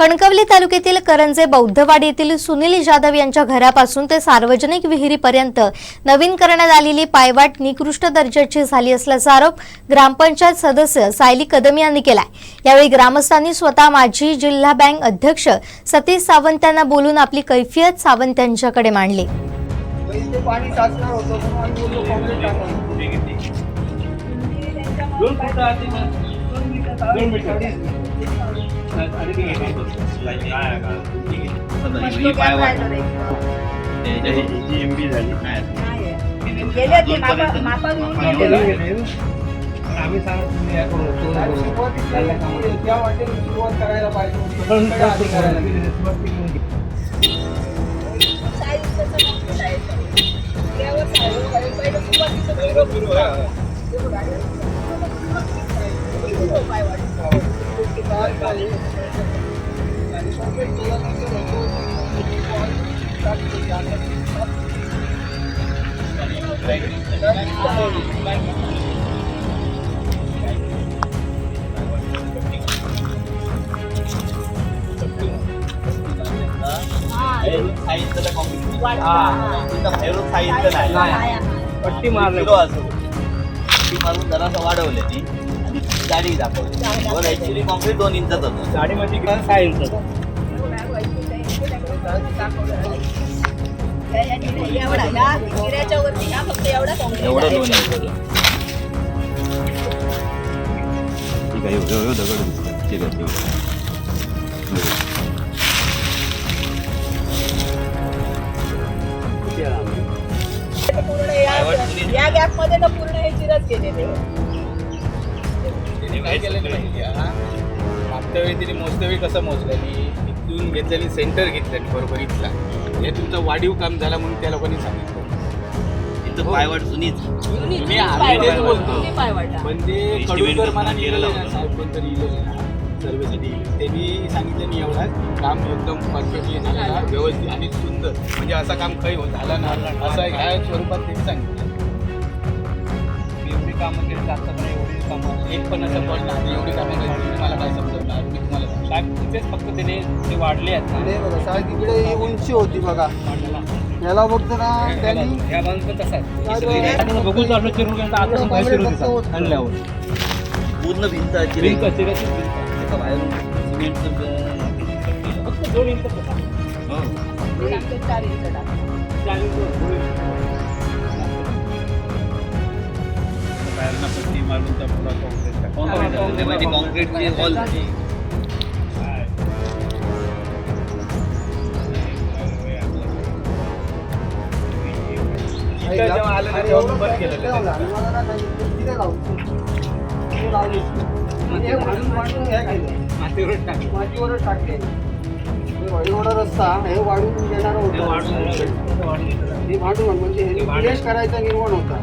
कणकवली तालुक्यातील करंजे बौद्धवाडी येथील सुनील जाधव यांच्या घरापासून ते सार्वजनिक विहिरीपर्यंत नवीन करण्यात आलेली पायवाट निकृष्ट दर्जाची झाली असल्याचा आरोप ग्रामपंचायत सदस्य सायली कदम यांनी केलाय. यावेळी ग्रामस्थांनी स्वतः माजी जिल्हा बँक अध्यक्ष सतीश सावंत यांना बोलून आपली कैफियत सावंत यांच्याकडे मांडली. पाणी होतं म्हणून आम्ही बोललो काँक्रीट दोन फूट दोन मीटर. आम्ही सांगत तुम्ही या करू, तो साहेब, करू. सुरुवातीला ती- ज्या वाटेने पट्टी मारली. पट्टी मारून जरासं वाढवले ती. जाडी दाखवली वर ऍक्च्युली कॉन्क्रीट दोन इंचाच होतं. गाडी मध्ये किती सहा इंच एवढं दोन इंच ठीक आहे एवढं एवढं दगड दिसतं ठीक आहे ठीक आहे. या. गॅपमध्ये तर पूर्ण हे चिरच गेलेले. काय केलेलं माहिती आहे हा? मागच्या वेळी तिने मोजतेवेळी कसं मोजलं? की इथून घेतलेली सेंटर घेतलं बरोबर इथला. हे तुमचं वाढीव काम झालं म्हणून त्या लोकांनी सांगितलं. पायवाट जुनीच. मी बोलतो. म्हणजे कडूकर गेलेलं होतं. साहेब कोणतरी इलेलं ना सर्वेसाठी. इलेलं. त्यांनी सांगितलं मी एवढा. काम एकदम परफेक्टली व्यवस्थित आणि सुंदर. म्हणजे असं काम काही होत झालं ना असं ह्या स्वरूपात त्यांनी सांगितलं. मी कामं केली जास्त पण एवढी कामं एक पण असं पडलं नाही एवढी कामं केली तुम्हाला काय समजणार मी तुम्हाला सांगतो. तिथेच फक्त त्याने ते वाढले आहेत आणि हे बघा, साहेब, तिकडे ही उंची होती बघा याला बघतो ना त्यांनी ह्या बाजून पण तसा काय बघू आपलं चिरून गेलं तर आतून बाहेर चिरून दिसतात आणल्यावर पूर्ण भिंत अशी भिंत चिराची भिंत. एका बाहेरून सिमेंटचं फक्त दोन इंच तसा. चार इंच टाका. चार इंच तिथे लावतो. तिथे लावली. आणि हे भांडून भांडून हे केलं. मातीवर टाकलं मातीवरच टाकले हे एवढा रस्ता हे वाढून देणार ते होता वाढून वाढून. हे भांडून म्हणजे हे करायचा निर्माण होता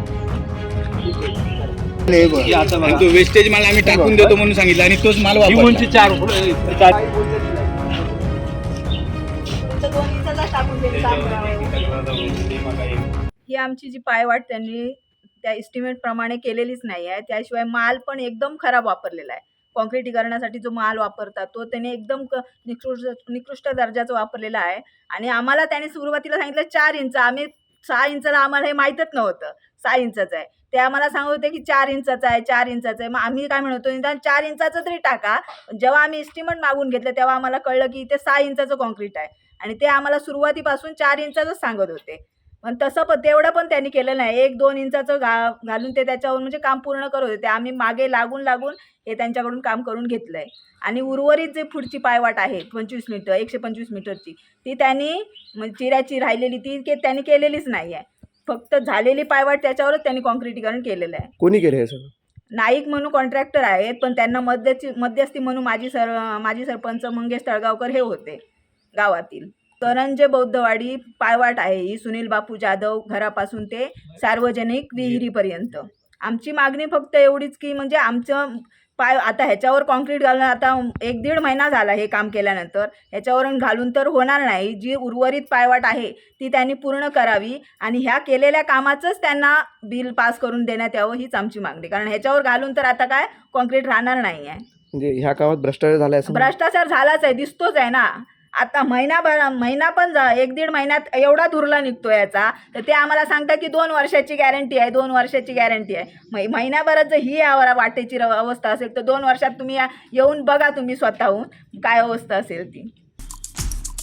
तो वेस्टेज माल आम्ही टाकून देतो म्हणून सांगितलं आणि तोच माल. उंची चार. ही आमची जी पायवाट त्यांनी त्या इस्टिमेट प्रमाणे केलेलीच नाही आहे त्याशिवाय माल पण एकदम खराब वापरलेला आहे. कॉन्क्रिटीकरणासाठी जो माल वापरतात तो त्याने एकदम निकृष्ट निकृष्ट दर्जाचा वापरलेला आहे. आणि आम्हाला त्याने सुरुवातीला सांगितलं चार इंच. आम्ही सहा इंचाला आम्हाला हे माहीतच नव्हतं. सहा इंचाचं आहे. ते आम्हाला सांगत होते की चार इंचाचं आहे चार इंचाचं आहे. मग आम्ही काय म्हणतो निदान चार इंचाचं तरी टाका. जेव्हा आम्ही इस्टिमेट मागून घेतलं तेव्हा आम्हाला कळलं की इथे सहा इंचाचं कॉन्क्रीट आहे. आणि ते आम्हाला सुरुवातीपासून चार इंचाचंच सांगत होते. पण तसं पण तेवढं पण त्यांनी केलं नाही. एक दोन इंचाचं घा घालून ते त्याच्यावर म्हणजे काम पूर्ण करत होते. आम्ही मागे लागून लागून हे त्यांच्याकडून काम करून घेतलं आहे आणि उर्वरित जे पुढची पायवाट आहे पंचवीस मीटर एकशे पंचवीस मीटरची ती त्यांनी म्हणजे चिऱ्याची राहिलेली ती के त्यांनी केलेलीच नाही आहे. फक्त झालेली पायवाट त्याच्यावरच त्यांनी कॉन्क्रिटीकरण केलेलं आहे. कोणी केलं हे सगळं? नाईक म्हणून कॉन्ट्रॅक्टर आहेत पण त्यांना मध्यस्थी मध्यस्थी म्हणून माजी सर माजी सरपंच मंगेश तळगावकर हे होते गावातील. तरंजे बौद्धवाडी पायवाट आहे. ही सुनील बापू जाधव घरापासून ते सार्वजनिक विहिरीपर्यंत. आमची मागणी फक्त एवढीच की म्हणजे आमचं पाय आता ह्याच्यावर कॉन्क्रीट घालून आता एक दीड महिना झाला हे काम केल्यानंतर. ह्याच्यावरून घालून तर होणार नाही. जी उर्वरित पायवाट आहे ती त्यांनी पूर्ण करावी आणि ह्या केलेल्या कामाचंच त्यांना बिल पास करून देण्यात यावं हीच आमची मागणी. कारण ह्याच्यावर घालून तर आता काय कॉन्क्रीट राहणार नाही आहे म्हणजे ह्या कामात भ्रष्टाचार असं भ्रष्टाचार झालाच आहे. दिसतोच आहे ना. आता महिनाभर महिना पण जा एक दीड महिन्यात एवढा धुरला निघतो याचा. तर ते आम्हाला सांगतात की दोन वर्षाची गॅरंटी आहे दोन वर्षाची गॅरंटी आहे. मै महिन्याभरात जर ही वाटेची र- अवस्था असेल तर दोन वर्षात तुम्ही येऊन बघा तुम्ही स्वतःहून काय अवस्था असेल ती.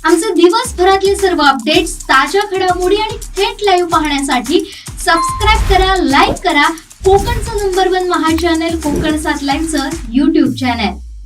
आमचे दिवसभरातले सर्व अपडेट्स ताज्या घडामोडी आणि थेट लाईव्ह पाहण्यासाठी सबस्क्राईब करा लाईक करा. कोकणचं नंबर वन महा चॅनल कोकण सात लाईव्हचं युट्यूब चॅनल